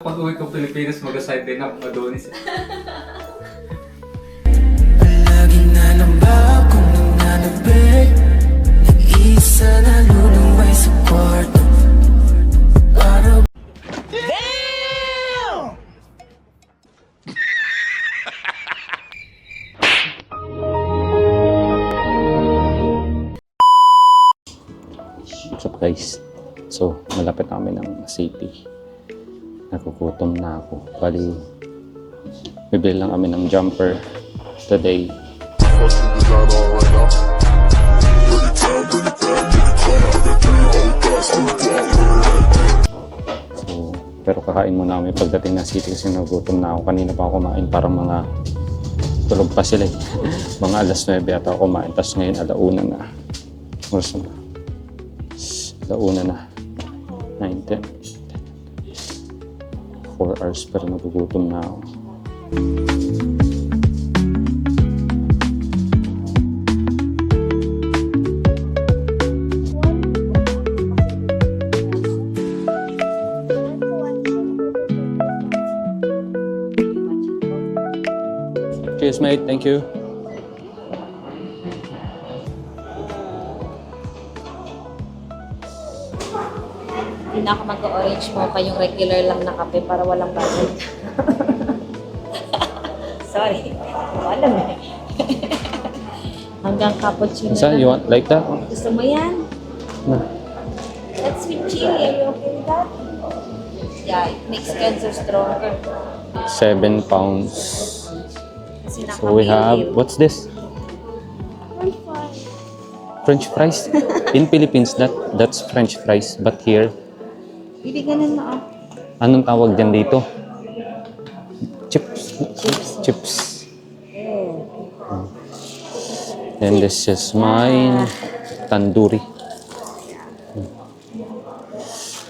Pag uwi ko Pilipinas, mag-aside din ako Adonis. Palagi na lang ba akong nananabig Nag-iisa na luluway sa kwarto Para What's up guys? So, malapit na kami ng city. Nakukutom na ako. Bali, bibili lang kami ng jumper today. So, pero kakain muna kami pagdating ng city kasi nagutom na ako. Kanina pa ako kumain parang mga tulog pa sila eh. mga alas 9 ata ako kumain. Tapos ngayon alauna na. Oras na? Alauna na. 9, 10. 4 hours pero nagugutom na ako. Cheers mate, thank you. Na ako mag-orange mocha yung regular lang na kape para walang bayad. Sorry. Ko alam eh. Hanggang cappuccino Isa, lang. you want like that? Gusto mo yan? No. That's sweet chili. Are you okay with that? Yeah, it makes cancer stronger. 7 pounds. So we have, what's this? French fries. In Philippines, that that's French fries. But here, Hindi ganun na ah. anong tawag dyan dito? Chips. Chips. And this is mine. Tandoori.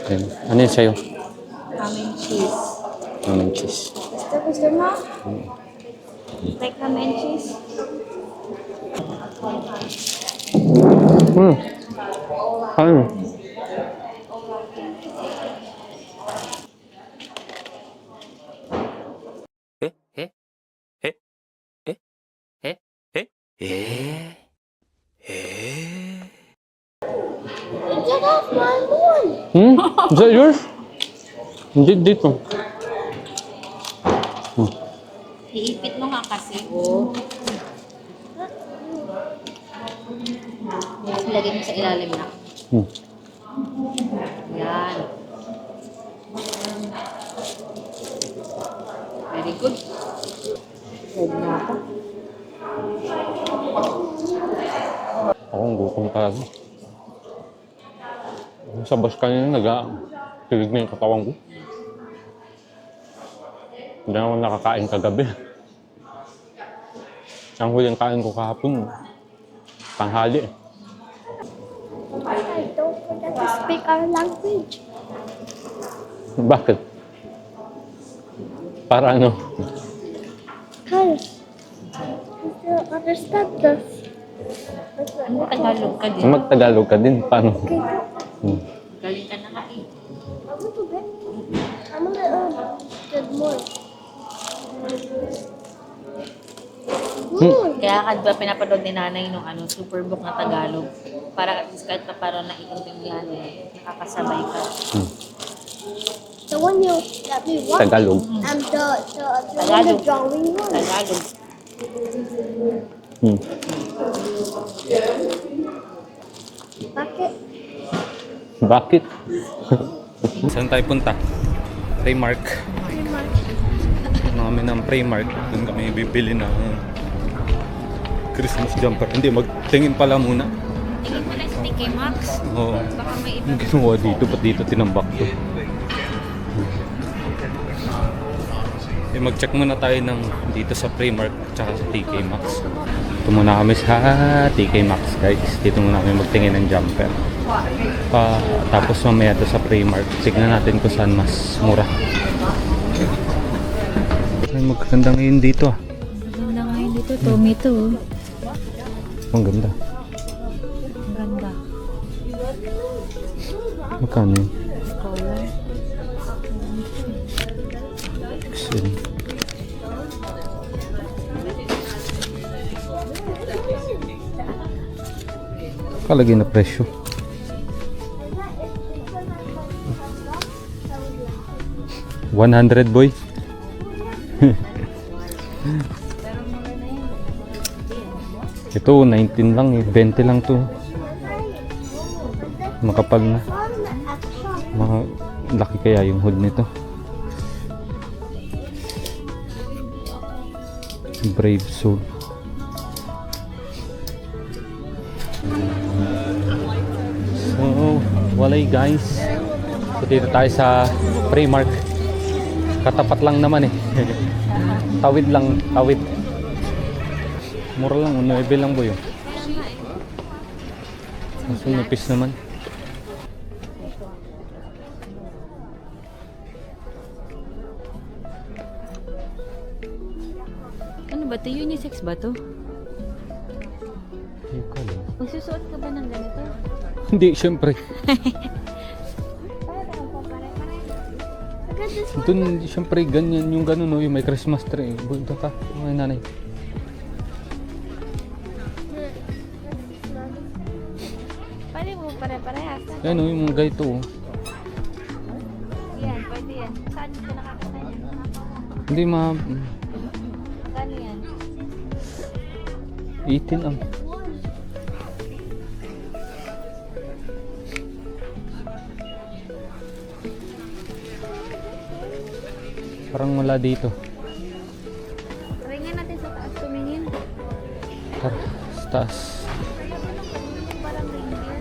And, ano yun sa'yo? Ham and cheese. Ham and cheese. Gusto, gusto mo? Like ham and cheese? Hmm. Ano? Hmm? Is that yours? Hindi dito. Iipit mo nga kasi. Oh. Ilagay mo sa ilalim na. Hmm. Yan. Very good. Good na ako. Ako ang gutom talaga. Sa bus kanina, nag-tilig na yung katawan ko. Hindi na ako nakakain kagabi. Ang huling kain ko kahapon, tanghali. I don't forget to speak our language. Bakit? Para ano? Because you don't understand us. Ano Tagalog ka din? Magtagalog ka din. Paano? Okay. Hmm. Galing ka na nga eh. A little bit. I'm a little good more. Mm. Kaya ka ba pinapanood ni nanay nung ano, Superbook na Tagalog? Para at least kahit pa parang naiintindihan eh. Nakakasabay ka. The one you that we watched. Tagalog. And the the, the, one, Tagalog. the drawing one. Tagalog. Hmm. Bakit? Bakit? Saan tayo punta? Primark. Ano kami ng Primark. Doon kami bibili ng Christmas jumper. Hindi, magtingin pala muna. Tingin mo na sa TK Maxx. Oo. Baka may iba. Ang ginawa dito, ba't dito tinambak to? Eh, mag-check muna tayo ng dito sa Primark at saka sa TK Maxx. Ito muna kami sa TK Maxx guys. Dito muna kami magtingin ng jumper. Pa, tapos mamaya to sa Primark. Tignan natin kung saan mas mura. Ay, maganda ngayon dito ah. Maganda ngayon dito. Tommy to. Ang ganda. Ang ganda. Magkano yun? Color. XL. Kalagay na presyo. One hundred boy. Ito 19 lang eh, 20 lang to. Makapal na. Mga laki kaya yung hood nito. Brave Soul. Walay guys. So, dito tayo sa Primark. Katapat lang naman eh. tawid lang, tawid. Mura lang, 9 lang boy. oh. Mas nipis naman. Ano ba to? Unisex ba to? Magsusuot ka ba ng ganito? Hindi, syempre. Doon, syempre, ganyan yung gano'n, no, yung may Christmas tree. Bunta ka, mga nanay. Pwede mo pare-parehas. Yan, no, yung mga ganito. oh. Yan, pwede yan. Saan ka nakakita yan? Hindi, ma... Kano yan? 18 ang. Parang wala dito. Nga natin sa taas tumingin. Tara, sa taas. Parang reindeer.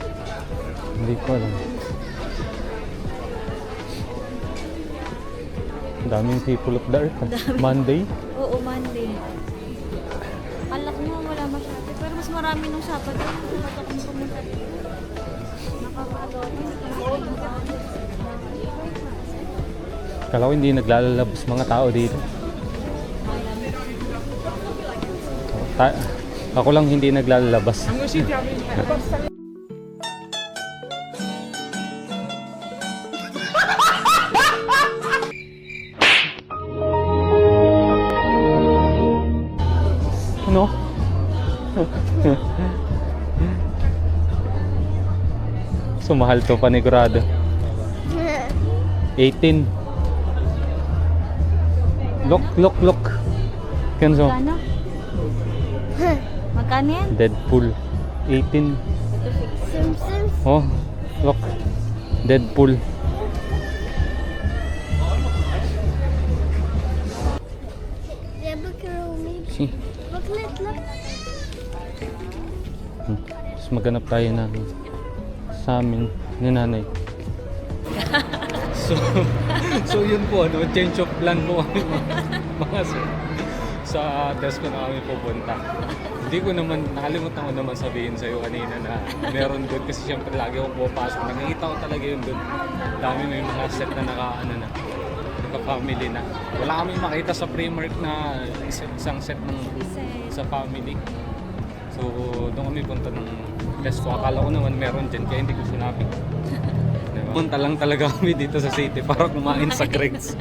Hindi ko alam. Ang daming people of the earth. ah. Monday. Oo, Monday. Alak mo, wala masyado. Pero mas marami nung Sabado. Sabado kami pumunta dito. Nakakadori. Kala ko hindi naglalabas mga tao dito. Ta- ako lang hindi naglalabas. ano? Sumahal to panigurado. 18. Look, look, look. Kenzo. Magkano? Magkano yan? Deadpool. 18. Simpsons. Oh, look. Deadpool. Yeah, look. See? Look, look, look. Hmm. Tapos maghanap tayo ng sa amin ni nanay. so, so yun po, ano, change of plan po kami mga, mga sa, desk ko na kami pupunta. Hindi ko naman, nakalimutan ko naman sabihin sa'yo kanina na meron doon kasi syempre lagi ako pupasok. Nakikita ko talaga yun doon. Dami may mga set na naka, ano na, naka-family na. Wala kami makita sa Primark na isa- isang set ng sa family. So, doon kami punta ng desk ko. Akala ko naman meron dyan, kaya hindi ko sinabi. Punta lang talaga kami dito sa city para kumain sa Greg's.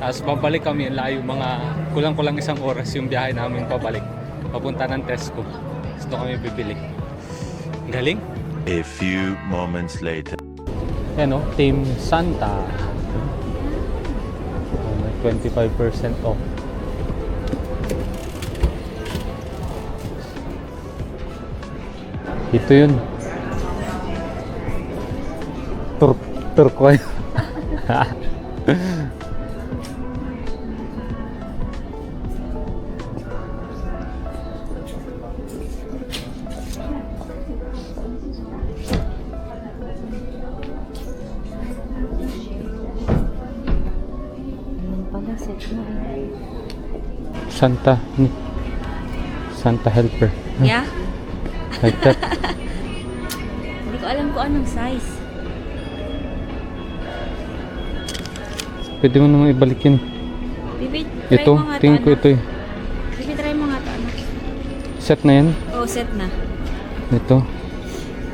Tapos babalik kami, layo mga kulang-kulang isang oras yung biyahe namin pabalik. Papunta ng Tesco. Doon kami bibili. Galing? A few moments later. Yan o, Team Santa. Oh, may 25% off. Ito yun. Tur turquoise. Santa. Santa helper. Yeah? Like that. Hindi ko alam kung anong size. Pwede mo naman ibalik yun. Bibi, try Ito, mo nga tingin ko ano? ito eh. Bibi, try mo nga to, ano? Set na yan. Oh, set na. Ito.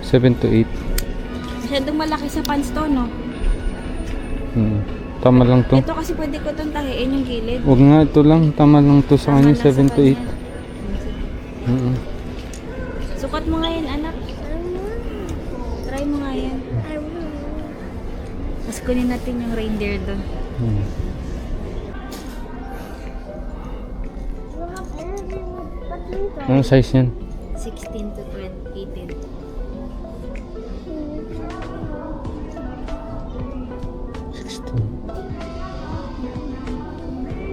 7 to 8. Masyadong malaki sa pants to, no? Hmm. Tama lang to. Ito kasi pwede ko itong tahiin yung gilid. Huwag nga, ito lang. Tama lang to sa Tama kanya, lang sa 7 to 8. kanya. Mm Sukat mo nga yan, anak. Try mo nga yan. I will. Tapos kunin natin yung reindeer doon. Hmm. Anong size yan? 16 to 20, 18.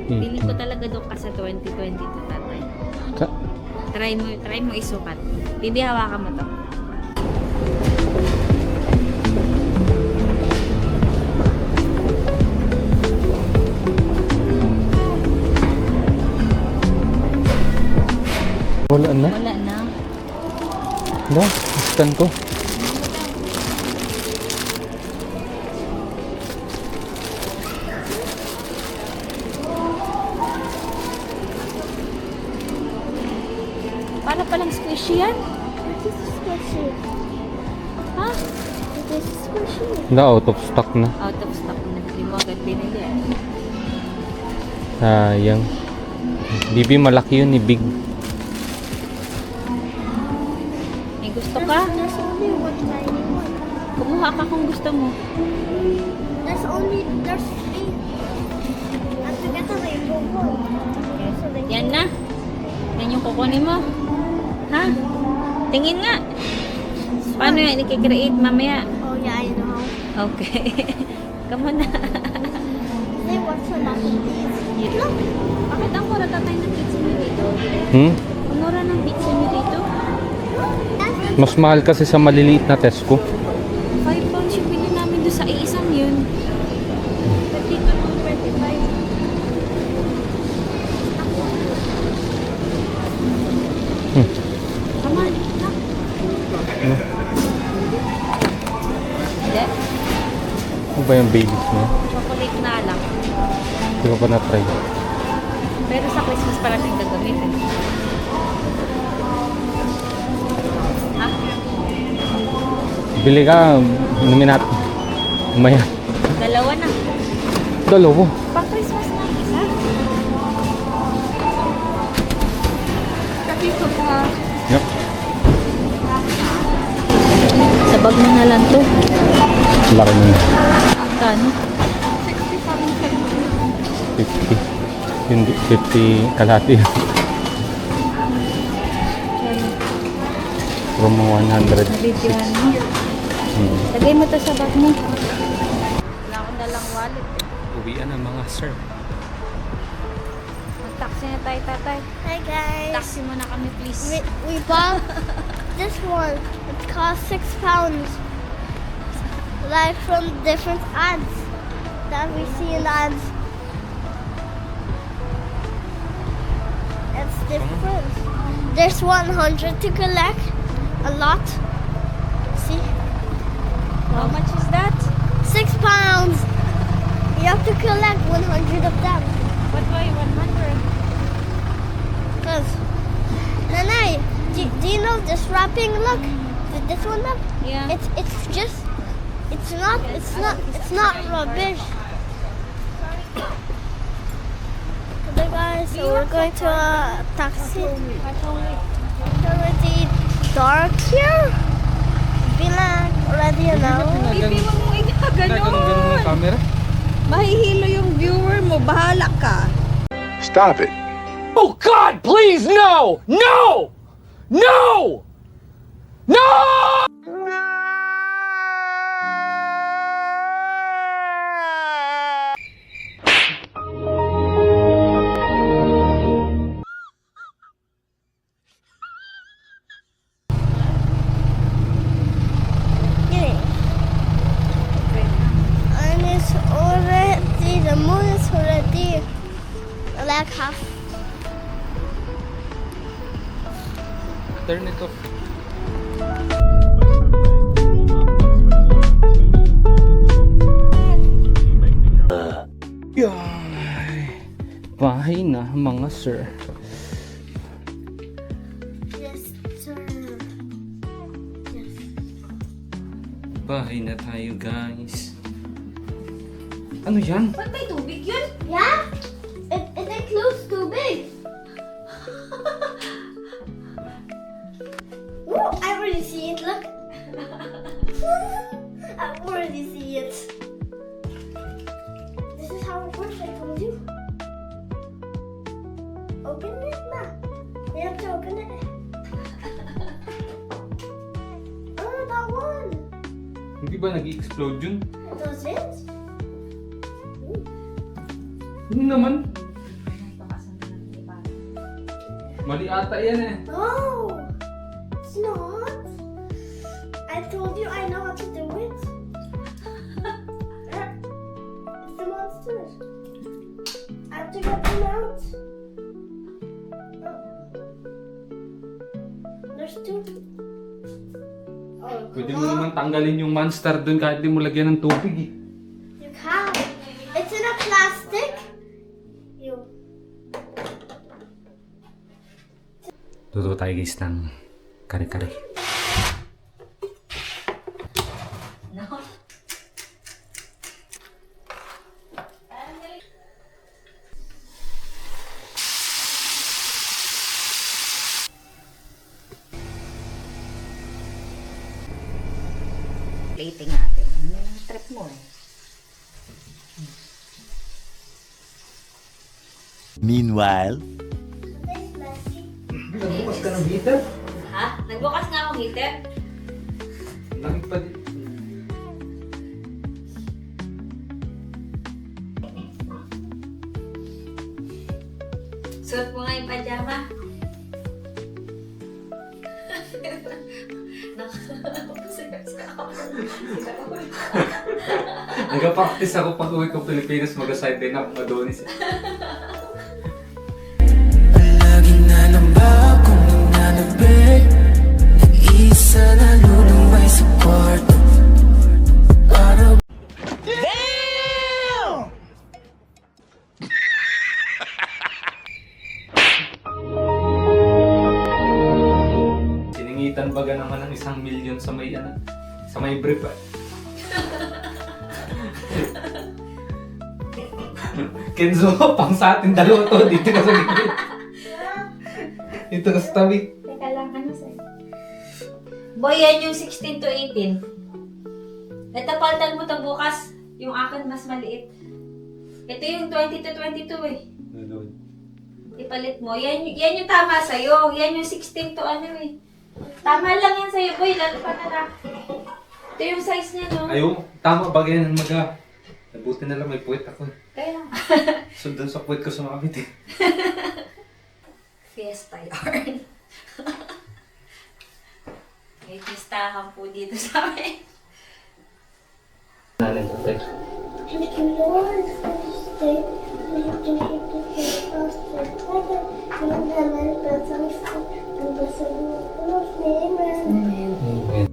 Feeling ko talaga doon ka sa 2020 to tatay. Ka- Try mo, try mo isukat. Bibi, hawakan mo to. Wala na. Wala na. Wala. Scan ko. Para palang squishy yan. Is squishy. Ha? This is squishy. Wala, out of stock na. Out of stock na. Hindi mo agad binili. Sayang. Bibi, malaki yun ni Big. Gusto ka? There's only one tiny one. Kumuha ka kung gusto mo. There's only, there's three. Have to get the rainbow one. So Yan na. Yan yung kukunin mo. Ha? Tingin nga. Paano yan i-create mamaya? Oh yeah, I know. Okay. Come on na. They want a of these. Look. Bakit ang mura tatay ng pizza niyo dito? Hmm? Ang mura ng pizza niyo dito? Mas mahal kasi sa maliliit na Tesco. 5 pounds yung bili namin doon sa iisang yun. But dito ng 25. Hmm. On. Nak. Hindi. Ano ba yung Baileys mo? Chocolate na lang. Hindi ko pa na-try. Pero sa Christmas pa natin gagamitin. Bili ka, inumin natin. Umaya. Dalawa na. Dalawa. Pang Christmas na isa. Kapito ka. Yep. Sa bag mo na lang to. Laki nun. Kano? 50. Hindi, 50 kalahati. From 100. Nabidyohan mo. Hmm. Lagay mo to sa bag mo. Wala akong dalang wallet eh. Uwian ang mga sir. Mag-taxi na tayo, tatay. Hi guys. Taxi mo na kami, please. We, we bought this one. It cost six pounds. Like from different ads that we see in the ads. It's different. There's 100 to collect. A lot. How much is that? Six pounds. You have to collect 100 of them. What why 100? Cause, Nanay, do, do you know this wrapping? Look, Th- this one up. Yeah. It's it's just, it's not, it's not, it's not rubbish. Okay, guys, so we're going to a taxi. It's already dark here. Already an hour. Hindi mo mo igaganon. camera? Mahihilo yung viewer mo, bahala ka. Stop it. Oh God, please, no! No! No! No! Like half. Turn it off. Yay! Bahay na mga sir. Yes, sir. Yes. Bahay na tayo guys. Ano yan? Ba't may tubig ba nag-explode yun? Does it? Hindi naman. Mali ata yan eh. No, it's not. I told you I know how to do Pwede mo naman tanggalin yung monster dun kahit di mo lagyan ng tubig eh. You can. It's in a plastic. You. Tuto tayo guys ng kare-kare. Plating natin. Yung trip mo eh. Meanwhile. Nagbukas ka ng heater? Ha? Nagbukas nga akong heater. Lamig pa din. Suot mo nga yung pajama. Nagpa-practice ako pag uwi ko Pilipinas mag-side din ako Adonis. eh. Palaging nalamba kung nananabig Nag-iisa na luluway sa kwarto Siningitan baga naman ng isang milyon sa may ano, sa may brief. Kenzo, pang sa atin dalawa to. Dito ka sa gilid. Dito ka sa tabi. Teka lang, ano sa'yo? Boy, yan yung 16 to 18. Ito, paltan mo to bukas. Yung akin mas maliit. Ito yung 20 to 22 eh. Ipalit mo. Yan, yan yung tama sa'yo. Yan yung 16 to ano eh. Tama lang yan sa'yo, boy. Lalo pa na lang. Ito yung size niya, no? Ayaw, tama bagay na maga. Nabuti na lang may puwet ako. eh. Kaya, Sundan sa puwet ko sumabit eh. fiesta yarn. May fiestahan po dito sa amin. Nanin ko, Tay. Thank you, Lord, for this day. Thank you, thank you for us, the Father, in the name of the Son, and the Son of the Holy Spirit. Amen. Amen.